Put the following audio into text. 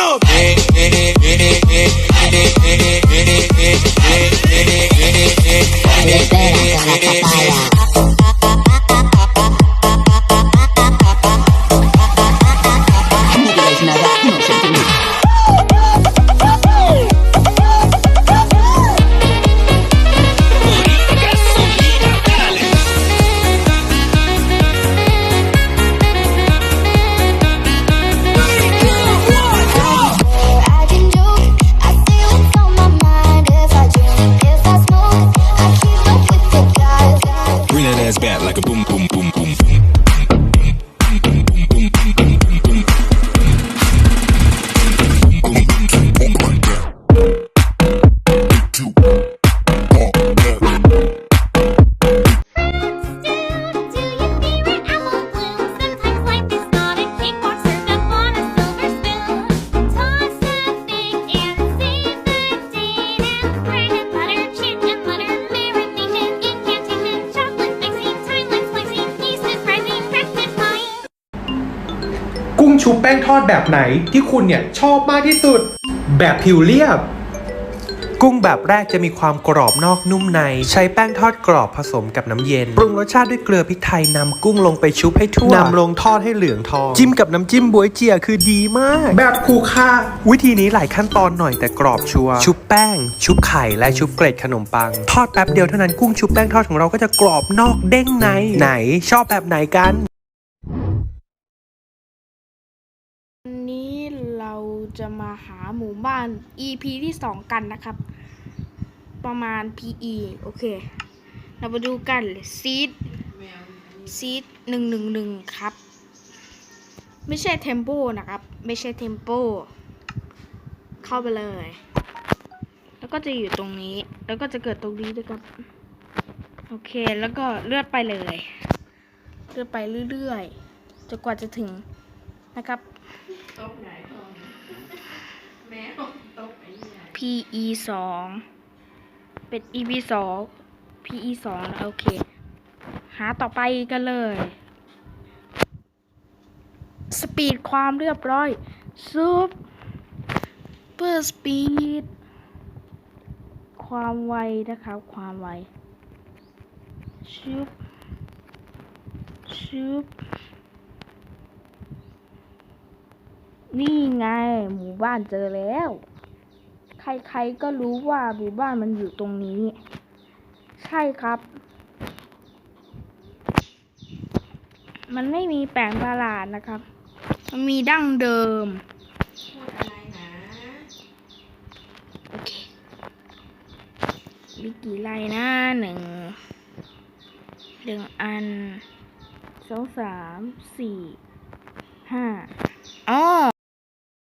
up. Baby, I'm gonna. กุ้งชุบแป้งทอดแบบไหนที่คุณเนี่ยชอบมากที่สุด แบบผิวเรียบ กุ้งแบบแรกจะมีความกรอบนอกนุ่มใน ใช้แป้งทอดกรอบผสมกับน้ำเย็น ปรุงรสชาติด้วยเกลือพริกไทยนำกุ้งลงไปชุบให้ทั่วนำลงทอดให้เหลืองทอง จิ้มกับน้ำจิ้มบวยเจียคือดีมาก แบบคูค่า วิธีนี้หลายขั้นตอนหน่อยแต่กรอบชัวร์ชุบแป้ง ชุบไข่และชุบเกล็ดขนมปัง ทอดแป๊บเดียวเท่านั้นกุ้งชุบแป้งทอดของเราก็จะกรอบนอกเด้งในไหน ชอบแบบไหนกันวันนี้เราจะมาหาหมู่บ้าน EP ที่ 2 กันนะครับ ประมาณ PE โอเค เรามาดูกันซีดซีดหนึ่งหนึ่งหนึ่งครับ ไม่ใช่เทมโปนะครับ ไม่ใช่เทมโปเข้าไปเลย แล้วก็จะอยู่ตรงนี้ แล้วก็จะเกิดตรงนี้ด้วยครับโอเค แล้วก็เลือดไปเลย เลือดไปเรื่อยๆ จนกว่าจะถึงนะครับ PE สอง เป็น EP สอง PE สองโอเค หาต่อไปกันเลย สปีดความเรียบร้อยซูเปอร์สปีดความไวนะครับ ความไวชุบชุบนี่ไง หมู่บ้านเจอแล้ว ใครๆก็รู้ว่าหมู่บ้านมันอยู่ตรงนี้ ใช่ครับ มันไม่มีแปลงประหลาดนะครับ มันมีดั้งเดิมโอเคมีกี่ไร่นะหนึ่งหนึ่งอันสองสามสี่ห้าอ๋อ